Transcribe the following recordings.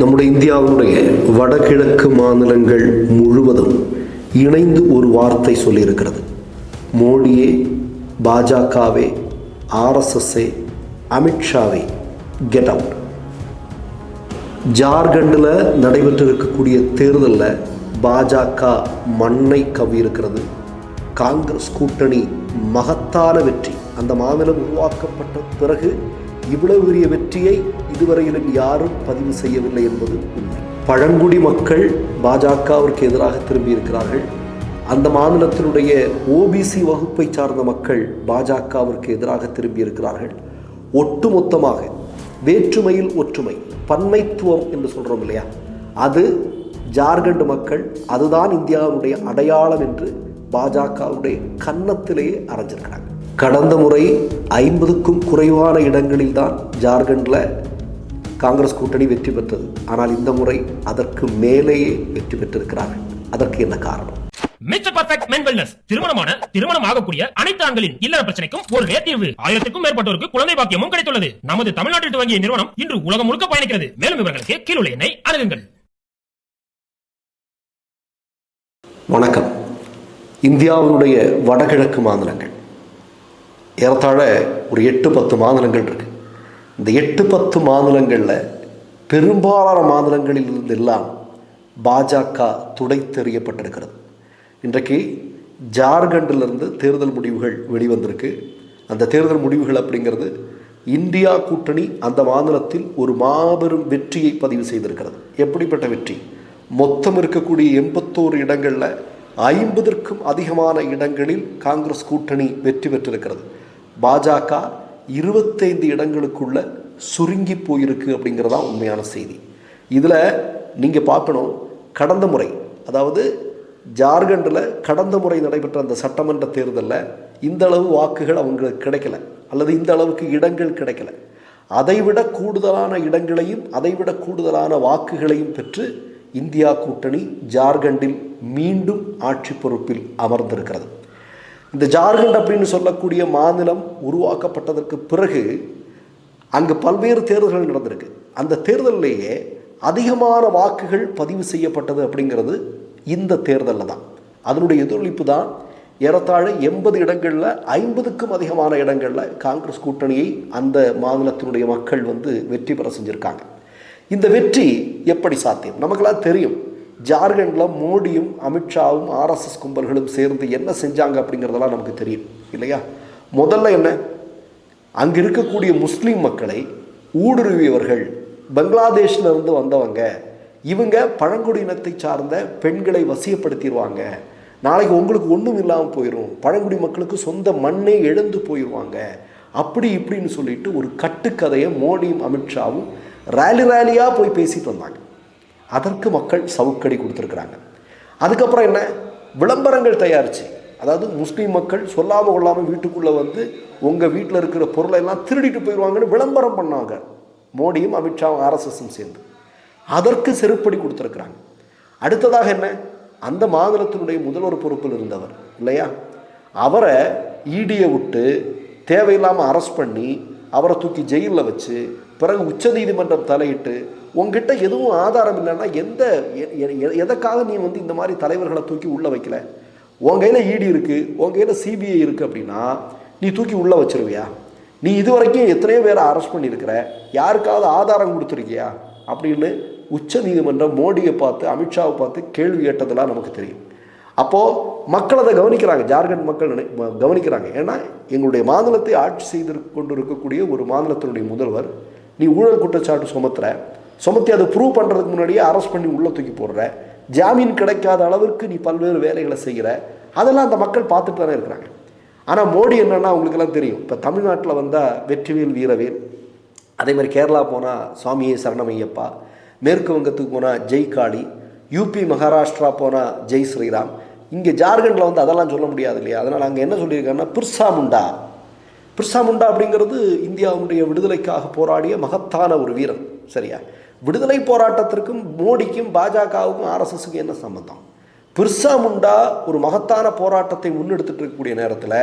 நம்முடைய இந்தியாவினுடைய வடகிழக்கு மாநிலங்கள் முழுவதும் இணைந்து ஒரு வார்த்தை சொல்லியிருக்கிறது மோடியே பாஜகவே ஆர்எஸ்எஸ்ஏ அமித்ஷாவே கெட் அவுட் ஜார்க்கண்டில் நடைபெற்றிருக்கக்கூடிய தேர்தலில் பாஜக மண்ணை கவ்வியிருக்கிறது காங்கிரஸ் கூட்டணி மகத்தான வெற்றி அந்த மாநிலம் உருவாக்கப்பட்ட பிறகு இவ்வளவு பெரிய வெற்றியை இதுவரையிலும் யாரும் பதிவு செய்யவில்லை என்பது உண்மை. பழங்குடி மக்கள் பாஜகவிற்கு எதிராக திரும்பியிருக்கிறார்கள். அந்த மாநிலத்தினுடைய ஓபிசி வகுப்பை சார்ந்த மக்கள் பாஜகவிற்கு எதிராக திரும்பியிருக்கிறார்கள். ஒட்டுமொத்தமாக வேற்றுமையில் ஒற்றுமை பன்மைத்துவம் என்று சொல்கிறோம் இல்லையா? அது ஜார்க்கண்ட் மக்கள் அதுதான் இந்தியாவுடைய அடையாளம் என்று பாஜகவுடைய கன்னத்திலேயே அரைஞ்சிருக்கிறாங்க. கடந்த முறை ஐம்பதுக்கும் குறைவான இடங்களில் தான் ஜார்க்கண்டில் காங்கிரஸ் கூட்டணி வெற்றி பெற்றது. ஆனால் இந்த முறை அதற்கு மேலேயே வெற்றி பெற்றிருக்கிறார்கள். அதற்கு என்ன காரணம்? மிஸ்டர் பர்ஃபெக்ட் மென் வெல்னஸ் திருமணமான திருமணம் ஆகக்கூடிய அனைத்து ஆண்களின் இல்லற பிரச்சனைக்கும் ஒரே தீர்வு. ஆயிரத்திற்கும் மேற்பட்டோருக்கு குழந்தை பாக்கியமும் கிடைத்துள்ளது. நமது தமிழ்நாட்டில் துவங்கிய நிறுவனம் இன்று உலகம் முழுக்க பயணிக்கிறது. மேலும் விவரங்களுக்கு கீழுள்ள எண்ணை அணுகுங்கள். வணக்கம். இந்தியாவினுடைய வடகிழக்கு மாநிலங்கள். ஏறத்தாழ ஒரு எட்டு பத்து மாநிலங்கள் இருக்குது இந்த எட்டு பத்து மாநிலங்களில் பெரும்பாலான மாநிலங்களில் இருந்தெல்லாம் பாஜக துடைத்தெறியப்பட்டிருக்கிறது இன்றைக்கு ஜார்க்கண்டிலிருந்து தேர்தல் முடிவுகள் வெளிவந்திருக்கு. அந்த தேர்தல் முடிவுகள் அப்படிங்கிறது இந்தியா கூட்டணி அந்த மாநிலத்தில் ஒரு மாபெரும் வெற்றியை பதிவு செய்திருக்கிறது. எப்படிப்பட்ட வெற்றி? மொத்தம் இருக்கக்கூடிய எண்பத்தோரு இடங்களில் ஐம்பதற்கும் அதிகமான இடங்களில் காங்கிரஸ் கூட்டணி வெற்றி பெற்றிருக்கிறது. பாஜக இருபத்தைந்து இடங்களுக்குள்ள சுருங்கி போயிருக்கு அப்படிங்கிறதா உண்மையான செய்தி. இதில் நீங்கள் பார்க்கணும் கடந்த முறை அதாவது ஜார்க்கண்டில் கடந்த முறை நடைபெற்ற அந்த சட்டமன்ற தேர்தலில் இந்த அளவு வாக்குகள் அவங்களுக்கு கிடைக்கல அல்லது இந்த அளவுக்கு இடங்கள் கிடைக்கல. அதைவிட கூடுதலான இடங்களையும் அதைவிட கூடுதலான வாக்குகளையும் பெற்று இந்தியா கூட்டணி ஜார்க்கண்டில் மீண்டும் ஆட்சி பொறுப்பில் அமர்ந்திருக்கிறது. இந்த ஜார்க்கண்ட் அப்படின்னு சொல்லக்கூடிய மாநிலம் உருவாக்கப்பட்டதற்கு பிறகு அங்கு பல்வேறு தேர்தல்கள் நடந்திருக்கு. அந்த தேர்தலிலேயே அதிகமான வாக்குகள் பதிவு செய்யப்பட்டது அப்படிங்கிறது இந்த தேர்தலில் தான். அதனுடைய எதிரொலிப்பு தான் ஏறத்தாழ எண்பது இடங்களில் ஐம்பதுக்கும் அதிகமான இடங்களில் காங்கிரஸ் கூட்டணியை அந்த மாநிலத்தினுடைய மக்கள் வந்து வெற்றி பெற செஞ்சுருக்காங்க. இந்த வெற்றி எப்படி சாத்தியம்? நமக்கெல்லாம் தெரியும். ஜார்க்கண்டில் மோடியும் அமித்ஷாவும் ஆர்எஸ்எஸ் கும்பல்களும் சேர்ந்து என்ன செஞ்சாங்க அப்படிங்கிறதெல்லாம் நமக்கு தெரியும் இல்லையா? முதல்ல என்ன? அங்கே இருக்கக்கூடிய முஸ்லீம் மக்களை ஊடுருவியவர்கள் பங்களாதேஷ்லேருந்து வந்தவங்க இவங்க பழங்குடியினத்தை சார்ந்த பெண்களை வசியப்படுத்திடுவாங்க. நாளைக்கு உங்களுக்கு ஒன்றும் இல்லாமல் போயிடும் பழங்குடி மக்களுக்கு சொந்த மண்ணே எழுந்து போயிடுவாங்க. அப்படி இப்படின்னு சொல்லிட்டு ஒரு கட்டுக்கதையை மோடியும் அமித்ஷாவும் ரேலி ரேலியாக போய் பேசிட்டு வந்தாங்க. அதற்கு மக்கள் சவுக்கடி கொடுத்துருக்குறாங்க. அதுக்கப்புறம் என்ன? விளம்பரங்கள் தயாரிச்சு. அதாவது முஸ்லீம் மக்கள் சொல்லாமல் கொள்ளாமல் வீட்டுக்குள்ளே வந்து உங்கள் வீட்டில் இருக்கிற பொருளை எல்லாம் திருடிட்டு போயிடுவாங்கன்னு விளம்பரம் பண்ணாங்க. மோடியும் அமித்ஷாவும் ஆர்எஸ்எஸும் சேர்ந்து. அதற்கு செருப்படி கொடுத்துருக்குறாங்க. அடுத்ததாக என்ன? அந்த மாநிலத்தினுடைய முதல்வர் பொறுப்பில் இருந்தவர் இல்லையா? அவரை ஈடியை விட்டு தேவையில்லாமல் அரெஸ்ட் பண்ணி அவரை தூக்கி ஜெயிலில் வச்சு பிறகு உச்சநீதிமன்றம் தலையிட்டு உங்ககிட்ட எதுவும் ஆதாரம் இல்லைன்னா எந்த எ- எ- எதற்காக நீ வந்து இந்த மாதிரி தலைவர்களை தூக்கி உள்ளே வைக்கல? உன் கையில் இடி இருக்குது உன் கையில் சிபிஐ இருக்குது அப்படின்னா நீ தூக்கி உள்ளே வச்சிருவியா? நீ இது வரைக்கும் எத்தனையோ பேரை அரெஸ்ட் பண்ணியிருக்கிற யாருக்காவது ஆதாரம் கொடுத்துருக்கியா? அப்படின்னு உச்ச நீதிமன்றம் மோடியை பார்த்து அமித்ஷாவை பார்த்து கேள்வி கேட்டதெல்லாம் நமக்கு தெரியும். அப்போது மக்கள் அதை கவனிக்கிறாங்க ஜார்க்கண்ட் மக்கள் கவனிக்கிறாங்க. ஏன்னா எங்களுடைய மாநிலத்தை ஆட்சி செய்து கொண்டு இருக்கக்கூடிய ஒரு மாநிலத்தினுடைய முதல்வர் நீ ஊழல் குற்றச்சாட்டு சுமத்துற சுமத்தி அதை ப்ரூவ் பண்ணுறதுக்கு முன்னாடியே அரெஸ்ட் பண்ணி உள்ளே தூக்கி போடுற. ஜாமீன் கிடைக்காத அளவிற்கு நீ பல்வேறு வேலைகளை செய்கிற. அதெல்லாம் அந்த மக்கள் பார்த்துட்டு தானே இருக்கிறாங்க. ஆனால் மோடி என்னென்னா அவங்களுக்கெல்லாம் தெரியும். இப்போ தமிழ்நாட்டில் வந்தால் வெற்றிவேல் வீரவேல் அதே மாதிரி கேரளா போனால் சுவாமியே சரணமையப்பா மேற்கு வங்கத்துக்கு போனால் ஜெய் காளி யூபி மகாராஷ்டிரா போனால் ஜெய் ஸ்ரீராம். இங்கே ஜார்க்கண்டில் வந்து அதெல்லாம் சொல்ல முடியாது இல்லையா? அதனால் அங்கே என்ன சொல்லியிருக்காங்கன்னா பிர்சா முண்டா. பிர்சா முண்டா அப்படிங்கிறது இந்தியாவுடைய விடுதலைக்காக போராடிய மகத்தான ஒரு வீரன் சரியா? விடுதலை போராட்டத்திற்கும் மோடிக்கும் பாஜகவுக்கும் ஆர்எஸ்எஸ்க்கு என்ன சம்பந்தம்? பிர்சா முண்டா ஒரு மகத்தான போராட்டத்தை முன்னெடுத்துட்டு இருக்கக்கூடிய நேரத்தில்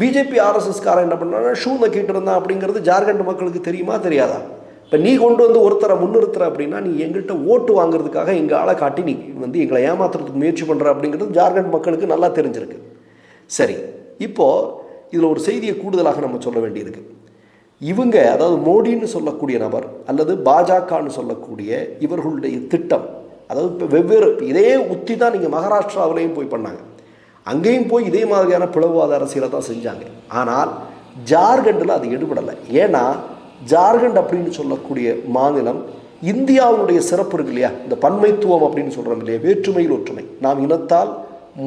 பிஜேபி ஆர்எஸ்எஸ்காரன் என்ன பண்ணாங்கன்னா ஷூ நக்கிட்டு இருந்தான் அப்படிங்கிறது ஜார்க்கண்ட் மக்களுக்கு தெரியுமா தெரியாதா? இப்போ நீ கொண்டு வந்து ஒருத்தரை முன்னிறுத்துற அப்படின்னா நீ எங்கள்கிட்ட ஓட்டு வாங்குறதுக்காக எங்கள் ஆளை காட்டி நீ வந்து எங்களை ஏமாத்துறதுக்கு முயற்சி பண்ணுற அப்படிங்கிறது ஜார்க்கண்ட் மக்களுக்கு நல்லா தெரிஞ்சிருக்கு. சரி இப்போது இதில் ஒரு செய்தியை கூடுதலாக நம்ம சொல்ல வேண்டியிருக்கு. இவங்க அதாவது மோடின்னு சொல்லக்கூடிய நபர் அல்லது பாஜகன்னு சொல்லக்கூடிய இவர்களுடைய திட்டம் அதாவது இப்போ வெவ்வேறு இதே உத்தி தான் நீங்கள் மகாராஷ்டிராவிலையும் போய் பண்ணாங்க. அங்கேயும் போய் இதே மாதிரியான பிளவுவாத அரசியலை தான் செஞ்சாங்க. ஆனால் ஜார்க்கண்டில் அது எடுபடலை. ஏன்னா ஜார்க்கண்ட் அப்படின்னு சொல்லக்கூடிய மாநிலம் இந்தியாவுடைய சிறப்பு இருக்கு இல்லையா? இந்த பன்மைத்துவம் அப்படின்னு சொல்கிறோம் இல்லையா? வேற்றுமையில் ஒற்றுமை. நாம் இனத்தால்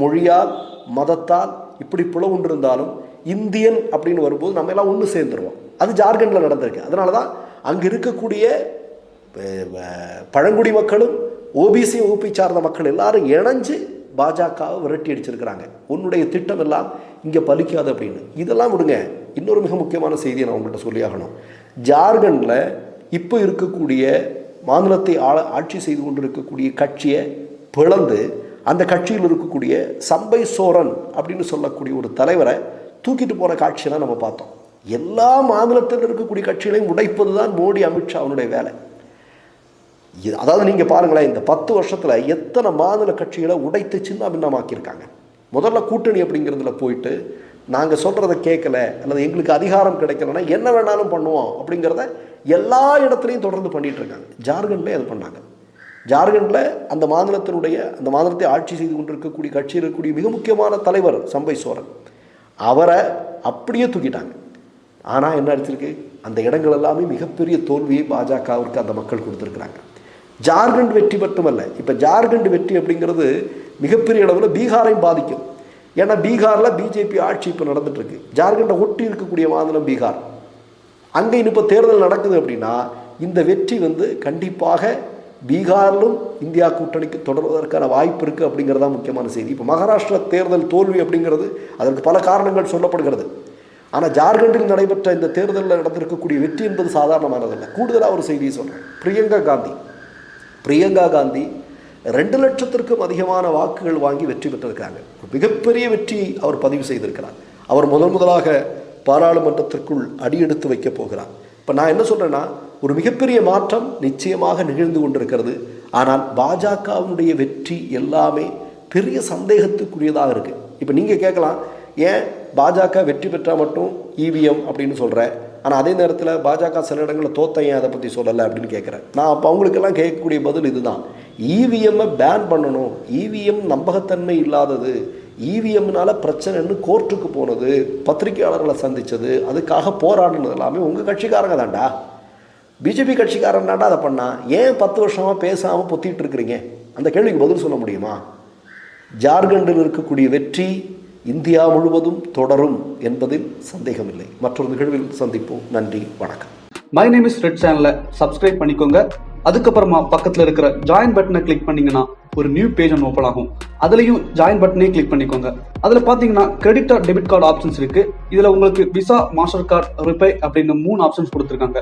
மொழியால் மதத்தால் இப்படி பிளவுண்டு இருந்தாலும் இந்தியன் அப்படின்னு வரும்போது நம்ம எல்லாம் ஒன்று சேர்ந்துருவோம். அது ஜார்க்கண்டில் நடந்திருக்கு. அதனால தான் அங்கே இருக்கக்கூடிய பழங்குடி மக்களும் ஓபிசி ஓபி சார்ந்த மக்கள் எல்லாரும் இணைஞ்சு பாஜகவை விரட்டி அடிச்சிருக்கிறாங்க. உன்னுடைய திட்டம் எல்லாம் இங்கே பலிக்காது அப்படின்னு. இதெல்லாம் விடுங்க. இன்னொரு மிக முக்கியமான செய்தியை நான் உங்கள்கிட்ட சொல்லியாகணும் ஜார்க்கண்டில் இப்போ இருக்கக்கூடிய மாநிலத்தை ஆள ஆட்சி செய்து கொண்டிருக்கக்கூடிய கட்சியை பிளந்து அந்த கட்சியில் இருக்கக்கூடிய சம்பை சோரன் அப்படின்னு சொல்லக்கூடிய ஒரு தலைவரை தூக்கிட்டு போன காட்சியெல்லாம் நம்ம பார்த்தோம். எல்லா மாநிலத்தில் இருக்கக்கூடிய கட்சிகளையும் உடைப்பது தான் மோடி அமித்ஷா அவனுடைய வேலை. இது அதாவது நீங்கள் பாருங்களேன் இந்த பத்து வருஷத்தில் எத்தனை மாநில கட்சிகளை உடைத்து சின்ன பின்னமாக்கியிருக்காங்க முதல்ல கூட்டணி அப்படிங்கிறதுல போயிட்டு நாங்கள் சொல்கிறத கேட்கல அல்லது எங்களுக்கு அதிகாரம் கிடைக்கலன்னா என்ன வேணாலும் பண்ணுவோம் அப்படிங்கிறத எல்லா இடத்துலையும் தொடர்ந்து பண்ணிகிட்ருக்காங்க இருக்காங்க. ஜார்க்கண்ட்லேயே அது பண்ணாங்க. ஜார்க்கண்டில் அந்த மாநிலத்தினுடைய அந்த மாநிலத்தை ஆட்சி செய்து கொண்டிருக்கக்கூடிய கட்சியில் இருக்கக்கூடிய மிக முக்கியமான தலைவர் சம்பை சோரன் அவரை அப்படியே தூக்கிட்டாங்க. ஆனால் என்ன அடிச்சிருக்கு? அந்த இடங்கள் எல்லாமே மிகப்பெரிய தோல்வியை பாஜகவிற்கு அந்த மக்கள் கொடுத்துருக்குறாங்க. ஜார்க்கண்ட் வெற்றி மட்டுமல்ல இப்போ ஜார்க்கண்ட் வெற்றி அப்படிங்கிறது மிகப்பெரிய அளவில் பீகாரையும் பாதிக்கும். ஏன்னா பீகாரில் பிஜேபி ஆட்சி இப்போ நடந்துட்டு ஜார்க்கண்டை ஒட்டி இருக்கக்கூடிய மாநிலம் பீகார். அங்கே இப்போ தேர்தல் நடக்குது அப்படின்னா இந்த வெற்றி வந்து கண்டிப்பாக பீகாரிலும் இந்தியா கூட்டணிக்கு தொடர்வதற்கான வாய்ப்பு இருக்குது அப்படிங்கிறதா முக்கியமான செய்தி. இப்போ மகாராஷ்டிரா தேர்தல் தோல்வி அப்படிங்கிறது அதற்கு பல காரணங்கள் சொல்லப்படுகிறது. ஆனால் ஜார்க்கண்டில் நடைபெற்ற இந்த தேர்தலில் நடந்திருக்கக்கூடிய வெற்றி என்பது சாதாரணமானதல்ல. கூடுதலாக ஒரு செய்தியை சொல்கிறேன் பிரியங்கா காந்தி. பிரியங்கா காந்தி ரெண்டு லட்சத்திற்கும் அதிகமான வாக்குகள் வாங்கி வெற்றி பெற்றிருக்காங்க மிகப்பெரிய வெற்றி அவர் பதிவு செய்திருக்கிறார். அவர் முதன் முதலாக பாராளுமன்றத்திற்குள் அடியெடுத்து வைக்கப் போகிறார். இப்போ நான் என்ன சொல்கிறேன்னா ஒரு மிகப்பெரிய மாற்றம் நிச்சயமாக நிகழ்ந்து கொண்டிருக்கிறது. ஆனால் பாஜகவினுடைய வெற்றி எல்லாமே பெரிய சந்தேகத்துக்குரியதாக இருக்குது இப்போ நீங்கள் கேட்கலாம் ஏன் பாஜக வெற்றி பெற்றால் மட்டும் இவிஎம் அப்படின்னு சொல்கிறேன் ஆனால் அதே நேரத்தில் பாஜக சில இடங்களில் தோத்த ஏன் அதை பற்றி சொல்லலை அப்படின்னு கேட்குறேன். நான் அப்போ அவங்களுக்கெல்லாம் கேட்கக்கூடிய பதில் இதுதான். இவிஎம்மை பேன் பண்ணணும். இவிஎம் நம்பகத்தன்மை இல்லாதது. இவிஎம்னால பிரச்சனைன்னு கோர்ட்டுக்கு போனது பத்திரிகையாளர்களை சந்தித்தது அதுக்காக போராடினது எல்லாமே உங்கள் கட்சிக்காரங்க தான்டா. பிஜேபி கட்சிக்காரன் அதை பண்ணா? ஏன் பத்து வருஷமாக பேசாமல் பொத்திட்டு இருக்கிறீங்க? அந்த கேள்விக்கு பதில் சொல்ல முடியுமா? ஜார்க்கண்டில் இருக்கக்கூடிய வெற்றி இந்தியா முழுவதும் தொடரும் என்பதில் சந்தேகமில்லை. மற்றொரு நிகழ்வில் சந்திப்போம். நன்றி வணக்கம். மை நேம் இஸ் ரெட் சேனலை சப்ஸ்கிரைப் பண்ணிக்கோங்க. அதுக்கப்புறமா பக்கத்தில் இருக்கிற ஜாயின் பட்டனை கிளிக் பண்ணீங்கன்னா ஒரு நியூ பேஜ் ஒன்று ஓப்பன் ஆகும். அதுலயும் ஜாயின் பட்டனே கிளிக் பண்ணிக்கோங்க. அதுல பாத்தீங்கன்னா credit or debit card options இருக்கு. இதுல உங்களுக்கு விசா மாஸ்டர் கார்டு ரிப்பே அப்படின்னு மூணு ஆப்ஷன்ஸ் கொடுத்துருக்காங்க.